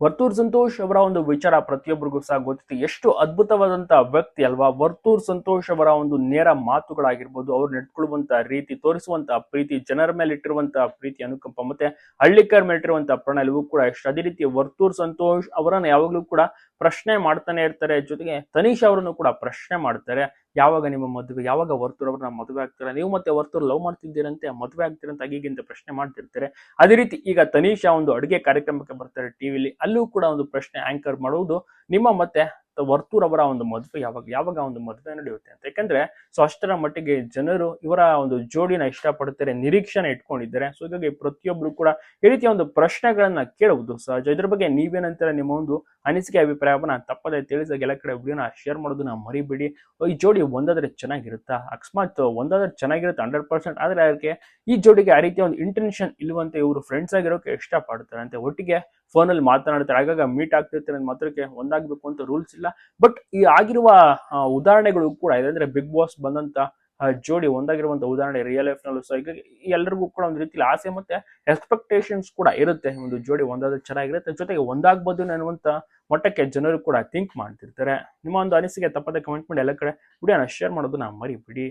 ವರ್ತೂರ್ ಸಂತೋಷ್ ಅವರ ಒಂದು ವಿಚಾರ ಪ್ರತಿಯೊಬ್ಬರಿಗೂ ಸಹ ಗೊತ್ತಿತ್ತು ಎಷ್ಟು ಅದ್ಭುತವಾದಂತ ವ್ಯಕ್ತಿ ಅಲ್ವಾ? ವರ್ತೂರ್ ಸಂತೋಷ್ ಅವರ ಒಂದು ನೇರ ಮಾತುಗಳಾಗಿರ್ಬೋದು, ಅವ್ರು ನಡ್ಕೊಳ್ಳುವಂತ ರೀತಿ ತೋರಿಸುವಂತಹ ಪ್ರೀತಿ, ಜನರ ಮೇಲೆ ಇಟ್ಟಿರುವಂತ ಪ್ರೀತಿ, ಅನುಕಂಪ ಮತ್ತೆ ಹಳ್ಳಿಕರ್ ಮೇಲೆ ಇಟ್ಟಿರುವಂತಹ ಎಲ್ಲವೂ ಕೂಡ ಎಷ್ಟು ಅದೇ ರೀತಿ ವರ್ತೂರ್ ಸಂತೋಷ್ ಅವರನ್ನು ಯಾವಾಗ್ಲೂ ಕೂಡ ಪ್ರಶ್ನೆ ಮಾಡ್ತಾನೆ ಇರ್ತಾರೆ. ಜೊತೆಗೆ ತನೀಶ್ ಅವರನ್ನು ಕೂಡ ಪ್ರಶ್ನೆ ಮಾಡ್ತಾರೆ. ಯಾವಾಗ ನಿಮ್ಮ ಮದುವೆ, ಯಾವಾಗ ವರ್ತೂರ್ ಅವ್ರನ್ನ ಮದುವೆ ಆಗ್ತಾರೆ? ನೀವು ಮತ್ತೆ ವರ್ತೂರ್ ಲವ್ ಮಾಡ್ತಿದ್ದೀರಂತೆ, ಮದುವೆ ಆಗ್ತೀರಂತ ಆಗಿಗಿಂತ ಪ್ರಶ್ನೆ ಮಾಡ್ತಿರ್ತಾರೆ. ಅದೇ ರೀತಿ ಈಗ ತನಿಷಾ ಒಂದು ಅಡುಗೆ ಕಾರ್ಯಕ್ರಮಕ್ಕೆ ಬರ್ತಾರೆ ಟಿವಿಲಿ ಅಲ್ಲೂ ಕೂಡ ಒಂದು ಪ್ರಶ್ನೆ ಆಂಕರ್ ಮಾಡುವುದು ನಿಮ್ಮ ಮತ್ತೆ ವರ್ತೂರ್ ಅವರ ಒಂದು ಮದುವೆ ಯಾವಾಗ ಯಾವಾಗ ಒಂದು ಮದುವೆ ನಡೆಯುತ್ತೆ ಅಂತ. ಯಾಕಂದ್ರೆ, ಸೊ ಅಷ್ಟರ ಮಟ್ಟಿಗೆ ಜನರು ಇವರ ಒಂದು ಜೋಡಿನ ಇಷ್ಟಪಡ್ತಾರೆ ನಿರೀಕ್ಷಣೆ ಇಟ್ಕೊಂಡಿದ್ದಾರೆ. ಸೊ ಹೀಗಾಗಿ ಪ್ರತಿಯೊಬ್ರು ಕೂಡ ಈ ರೀತಿಯ ಒಂದು ಪ್ರಶ್ನೆಗಳನ್ನ ಕೇಳುವುದು ಸಹಜ. ಇದ್ರ ಬಗ್ಗೆ ನೀವೇನಂತಾರೆ? ನಿಮ್ಮ ಒಂದು ಅನಿಸಿಕೆ, ಅಭಿಪ್ರಾಯವನ್ನ ತಪ್ಪದೆ ತಿಳಿಸ ಎಲ್ಲ ಕಡೆ ವಿಡಿಯೋನ ಶೇರ್ ಮಾಡೋದನ್ನ ಮರಿಬೇಡಿ. ಈ ಜೋಡಿ ಒಂದಾದ್ರೆ ಚೆನ್ನಾಗಿರುತ್ತಾ? ಅಕಸ್ಮಾತ್ ಒಂದಾದ್ರೆ ಚೆನ್ನಾಗಿರುತ್ತೆ ಹಂಡ್ರೆಡ್ ಪರ್ಸೆಂಟ್. ಆದ್ರೆ ಅದಕ್ಕೆ ಈ ಜೋಡಿಗೆ ಆ ರೀತಿಯ ಒಂದು ಇಂಟೆನ್ಷನ್ ಇಲ್ವಂತೆ ಇವರು ಫ್ರೆಂಡ್ಸ್ ಆಗಿರೋಕೆ ಇಷ್ಟಪಡ್ತಾರೆ ಅಂತ ಒಟ್ಟಿಗೆ ಫೋನಲ್ಲಿ ಮಾತನಾಡ್ತಾರೆ ಆಗಾಗ ಮೀಟ್ ಆಗ್ತಿರ್ತಾರೆ ಮಾತ್ರಕ್ಕೆ ಒಂದಾಗಬೇಕು ಅಂತ ರೂಲ್ಸ್ ಇಲ್ಲ. ಬಟ್ ಈ ಆಗಿರುವ ಉದಾಹರಣೆಗಳು ಕೂಡ ಇದೆ ಅಂದ್ರೆ ಬಿಗ್ ಬಾಸ್ ಬಂದಂತ ಜೋಡಿ ಒಂದಾಗಿರುವಂತ ಉದಾಹರಣೆ ರಿಯಲ್ ಲೈಫ್ನಲ್ಲಿ ಸೊ ಹೀಗಾಗಿ ಎಲ್ಲರಿಗೂ ಕೂಡ ಒಂದು ರೀತಿಲಿ ಆಸೆ ಮತ್ತೆ ಎಕ್ಸ್ಪೆಕ್ಟೇಷನ್ಸ್ ಕೂಡ ಇರುತ್ತೆ. ಒಂದು ಜೋಡಿ ಒಂದಾದ್ರೆ ಚೆನ್ನಾಗಿರುತ್ತೆ. ಜೊತೆಗೆ ಒಂದಾಗ್ಬೋದು ಅನ್ನುವಂತ ಮಟ್ಟಕ್ಕೆ ಜನರು ಕೂಡ ಥಿಂಕ್ ಮಾಡ್ತಿರ್ತಾರೆ. ನಿಮ್ಮ ಒಂದು ಅನಿಸಿಕೆ ತಪ್ಪದೆ ಕಮೆಂಟ್ ಮಾಡಿ ಎಲ್ಲ ಕಡೆ ವಿಡಿಯೋನ ಶೇರ್ ಮಾಡೋದನ್ನ ಮರಿಬಿಡಿ.